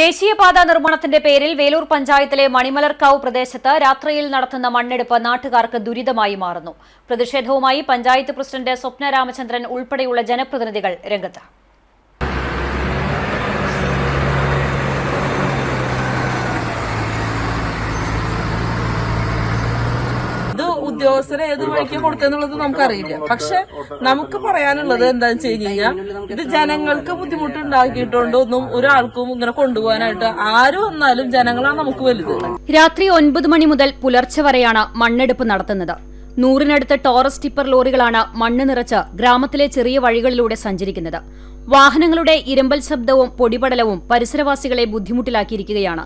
ദേശീയപാത നിർമ്മാണത്തിന്റെ പേരിൽ വേലൂർ പഞ്ചായത്തിലെ മണിമലർക്കാവ് പ്രദേശത്ത് രാത്രിയിൽ നടത്തുന്ന മണ്ണെടുപ്പ് നാട്ടുകാർക്ക് ദുരിതമായി മാറുന്നു. പ്രതിഷേധവുമായി പഞ്ചായത്ത് പ്രസിഡന്റ് സ്വപ്ന രാമചന്ദ്രൻ ഉൾപ്പെടെയുള്ള ജനപ്രതിനിധികൾ രംഗത്ത് ഇത് ഉദ്യോഗസ്ഥരെ ഏത് വഴിക്ക് കൊടുത്തെന്നുള്ളത് നമുക്കറിയില്ല. പക്ഷെ നമുക്ക് പറയാനുള്ളത് എന്താന്ന് വെച്ച് കഴിഞ്ഞാൽ ഇത് ജനങ്ങൾക്ക് ബുദ്ധിമുട്ടുണ്ടാക്കിയിട്ടുണ്ടൊന്നും ഒരാൾക്കും ഇങ്ങനെ കൊണ്ടുപോകാനായിട്ട് ആര് വന്നാലും ജനങ്ങളാണ് നമുക്ക് വലുത്. രാത്രി ഒൻപത് മണി മുതൽ പുലർച്ചെ വരെയാണ് മണ്ണെടുപ്പ് നടത്തുന്നത്. നൂറിനടുത്ത് ടോറസ് ടിപ്പർ ലോറികളാണ് മണ്ണ് നിറച്ച് ഗ്രാമത്തിലെ ചെറിയ വഴികളിലൂടെ സഞ്ചരിക്കുന്നത്. വാഹനങ്ങളുടെ ഇരമ്പൽ ശബ്ദവും പൊടിപടലവും പരിസരവാസികളെ ബുദ്ധിമുട്ടിലാക്കിയിരിക്കുകയാണ്.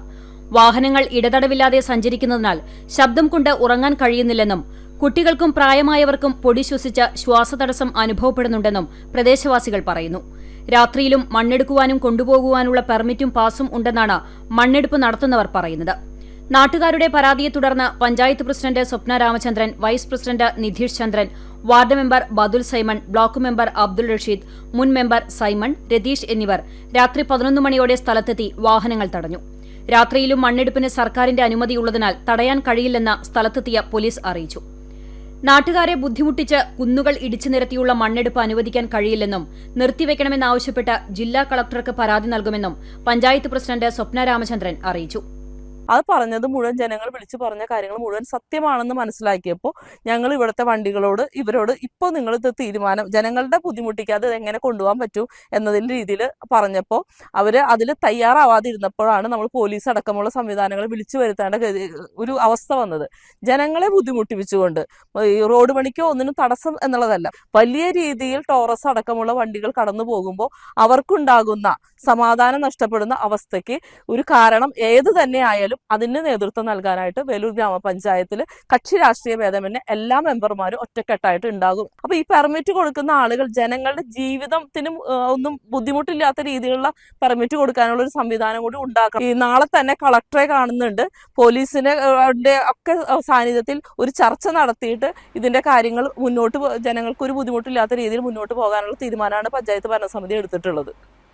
വാഹനങ്ങൾ ഇടതടവില്ലാതെ സഞ്ചരിക്കുന്നതിനാൽ ശബ്ദം കൊണ്ട് ഉറങ്ങാൻ കഴിയുന്നില്ലെന്നും കുട്ടികൾക്കും പ്രായമായവർക്കും പൊടി ശ്വസിച്ച് ശ്വാസതടസ്സം അനുഭവപ്പെടുന്നുണ്ടെന്നും പ്രദേശവാസികൾ പറയുന്നു. രാത്രിയിലും മണ്ണെടുക്കുവാനും കൊണ്ടുപോകുവാനുള്ള പെർമിറ്റും പാസും ഉണ്ടെന്നാണ് മണ്ണെടുപ്പ് നടത്തുന്നവർ പറയുന്നത്. നാട്ടുകാരുടെ പരാതിയെ തുടർന്ന് panchayat president Swapna Ramachandran vice president Nidheesh Chandran ward member Badul Simon block member Abdul Rasheed മുൻ മെമ്പർ സൈമൺ രതീഷ് എന്നിവർ രാത്രി പതിനൊന്ന് മണിയോടെ സ്ഥലത്തെത്തി വാഹനങ്ങൾ തടഞ്ഞു. രാത്രിയിലും മണ്ണെടുപ്പിന് സർക്കാരിന്റെ അനുമതിയുള്ളതിനാൽ തടയാൻ കഴിയില്ലെന്ന് സ്ഥലത്തെത്തിയ പോലീസ് അറിയിച്ചു. നാട്ടുകാരെ ബുദ്ധിമുട്ടിച്ച് കുന്നുകൾ ഇടിച്ചു നിരത്തിയുള്ള മണ്ണെടുപ്പ് അനുവദിക്കാൻ കഴിയില്ലെന്നും നിർത്തിവെക്കണമെന്നാവശ്യപ്പെട്ട് ജില്ലാ കളക്ടർക്ക് പരാതി നൽകുമെന്നും പഞ്ചായത്ത് പ്രസിഡന്റ് സ്വപ്ന രാമചന്ദ്രൻ അറിയിച്ചു. അത് പറഞ്ഞത് മുഴുവൻ ജനങ്ങൾ വിളിച്ചു പറഞ്ഞ കാര്യങ്ങൾ മുഴുവൻ സത്യമാണെന്ന് മനസ്സിലാക്കിയപ്പോൾ ഞങ്ങൾ ഇവിടുത്തെ വണ്ടികളോട് ഇവരോട് ഇപ്പോൾ നിങ്ങൾ ഇത് തീരുമാനം ജനങ്ങളുടെ ബുദ്ധിമുട്ടിക്കാതെ എങ്ങനെ കൊണ്ടുപോകാൻ പറ്റൂ എന്നതിന്റെ രീതിയിൽ പറഞ്ഞപ്പോൾ അവർ അതിൽ തയ്യാറാവാതിരുന്നപ്പോഴാണ് നമ്മൾ പോലീസ് അടക്കമുള്ള സംവിധാനങ്ങൾ വിളിച്ചു വരുത്തേണ്ട ഒരു അവസ്ഥ വന്നത്. ജനങ്ങളെ ബുദ്ധിമുട്ടിപ്പിച്ചുകൊണ്ട് റോഡ് പണിക്കോ ഒന്നിനും തടസ്സം എന്നുള്ളതല്ല വലിയ രീതിയിൽ ടോറസ് അടക്കമുള്ള വണ്ടികൾ കടന്നു പോകുമ്പോൾ അവർക്കുണ്ടാകുന്ന സമാധാനം നഷ്ടപ്പെടുന്ന അവസ്ഥയ്ക്ക് ഒരു കാരണം ഏത് തന്നെ ആയാലും അതിന് നേതൃത്വം നൽകാനായിട്ട് വേലൂർ ഗ്രാമപഞ്ചായത്തിൽ കക്ഷി രാഷ്ട്രീയ ഭേദമന്യേ എല്ലാ മെമ്പർമാരും ഒറ്റക്കെട്ടായിട്ട് ഉണ്ടാകും. അപ്പൊ ഈ പെർമിറ്റ് കൊടുക്കുന്ന ആളുകൾ ജനങ്ങളുടെ ജീവിതത്തിനും ഒന്നും ബുദ്ധിമുട്ടില്ലാത്ത രീതിയിലുള്ള പെർമിറ്റ് കൊടുക്കാനുള്ള ഒരു സംവിധാനം കൂടി ഉണ്ടാക്കണം. ഈ നാളെ തന്നെ കളക്ടറെ കാണുന്നുണ്ട്. പോലീസിനെ ഒക്കെ സാന്നിധ്യത്തിൽ ഒരു ചർച്ച നടത്തിയിട്ട് ഇതിന്റെ കാര്യങ്ങൾ മുന്നോട്ട് ജനങ്ങൾക്ക് ഒരു ബുദ്ധിമുട്ടില്ലാത്ത രീതിയിൽ മുന്നോട്ട് പോകാനുള്ള തീരുമാനമാണ് പഞ്ചായത്ത് ഭരണസമിതി എടുത്തിട്ടുള്ളത്.